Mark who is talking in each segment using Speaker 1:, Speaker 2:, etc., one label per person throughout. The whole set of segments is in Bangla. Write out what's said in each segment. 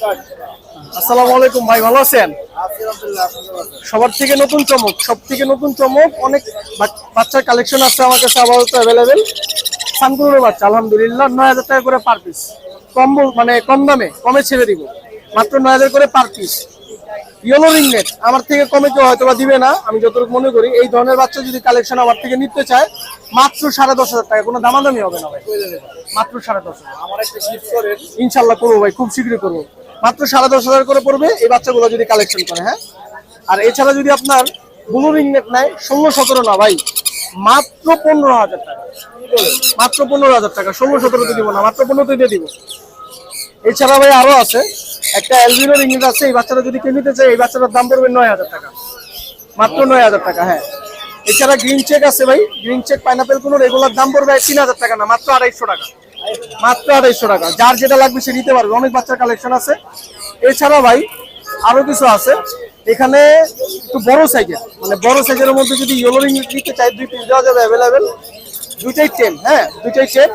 Speaker 1: আসসালামু আলাইকুম ভাই ভালো আছেন? সবার থেকে নতুন চমক সব থেকে নতুন চমক অনেক বাচ্চার কালেকশন আছে আমার কাছে আপাতত অ্যাভেলেবেল সানকুলের বাচ্চা আলহামদুলিল্লাহ নয় হাজার টাকা করে পার পিস কম মানে কম দামে কমে ছেড়ে দিব। মাত্র নয় হাজার করে পার পিস ইয়েলো রিংনেট আমার থেকে কমে কেউ হয়তো বা দিবে না আমি যতটুকু মনে করি এই ধরনের বাচ্চা যদি কালেকশন আমার থেকে নিতে চায় মাত্র সাড়ে দশ হাজার টাকা কোনো দামাদামি হবে না ভাই। মাত্র সাড়ে দশ হাজার।
Speaker 2: আমার একটা
Speaker 1: ইনশাল্লাহ করব ভাই খুব শীঘ্রই করব। মাত্র সাড়ে দশ হাজার করে পড়বে এই বাচ্চাগুলো যদি কালেকশন করে হ্যাঁ? আর এছাড়া যদি আপনার ব্লু রিংনেট নেয়, ষোলো সতেরো না ভাই, মাত্র পনেরো হাজার টাকা। মাত্র পনেরো হাজার টাকা, ষোলো সতেরোতে দিব না, মাত্র পনেরোতে দিয়ে দিব। এছাড়া ভাই আরও আছে, একটা অ্যালবিনো রিংনেট আছে, এই বাচ্চাটা যদি কেউ নিতে চায়, এই বাচ্চাটার দাম পড়বে নয় হাজার টাকা। মাত্র নয় হাজার টাকা হ্যাঁ। এছাড়া গ্রিন চেক আছে ভাই গ্রিন চেক পাইনাপেল কোনো রেগুলার দাম পড়বে তিন হাজার টাকা না, মাত্র আড়াইশো টাকা। মাত্র আড়াইশো টাকা। যার যেটা লাগবে সে নিতে পারবে। অনেক বাচ্চার কালেকশন আছে। এছাড়া ভাই, আরও কিছু আছে। এখানে একটু বড় সাইজের মানে বড় সাইজের মধ্যে যদি ইয়েলোরিং নিতে চাই, দুই পিস দেওয়া যাবে অ্যাভেলেবেল দুইটাই টেন হ্যাঁ? দুইটাই টেন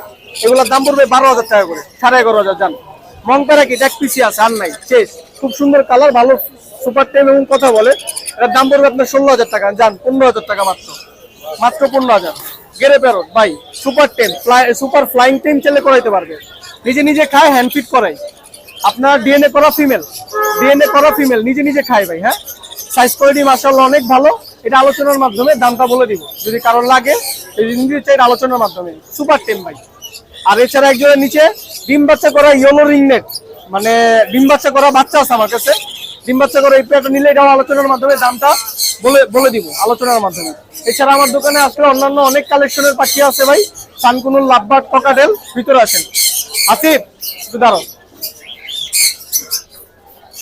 Speaker 1: এগুলোর দাম পড়বে বারো হাজার টাকা করে। সাড়ে এগারো হাজার, জান। মংপারা কি এক পিসি আছে, আর নাই। শেষ। খুব সুন্দর কালার ভালো সুপার টেম এবং কথা বলে। এটার দাম পড়বে আপনার ষোলো হাজার টাকা যান পনেরো হাজার টাকা মাত্র। মাত্র পনেরো হাজার। গেরে প্যারট ভাই super ten super flying ten চেলে করাইতে পারবে। নিজে নিজে খায় হ্যান্ড ফিট করাই আপনার ডিএনএ করা ফিমেল ডিএনএ করা ফিমেল নিজে নিজে খায় ভাই হ্যাঁ? সাইজ কোয়ালিটি মার্শাল্লাহ অনেক ভালো। এটা আলোচনার মাধ্যমে দামটা বলে দিব। যদি কারোর লাগে নিজে চাই এটা আলোচনার মাধ্যমে। সুপার টেন ভাই। আর এছাড়া একজনের নিচে ডিম বাচ্চা করা ইয়েলো রিং নেট মানে ডিম বাচ্চা করা বাচ্চা আছে আমার কাছে। ডিম বাচ্চা করা এই পেয়ারটা নিলে এটাও আলোচনার মাধ্যমে দামটা বলে বলে দিব, আলোচনার মাধ্যমে। এছাড়া আমার দোকানে আসলে অন্যান্য অনেক কালেকশনের পাখি আছে ভাই। সানকুনুল লাভবার টকাডেল ভিতরে আসেন। আসিফ দাঁড়াও।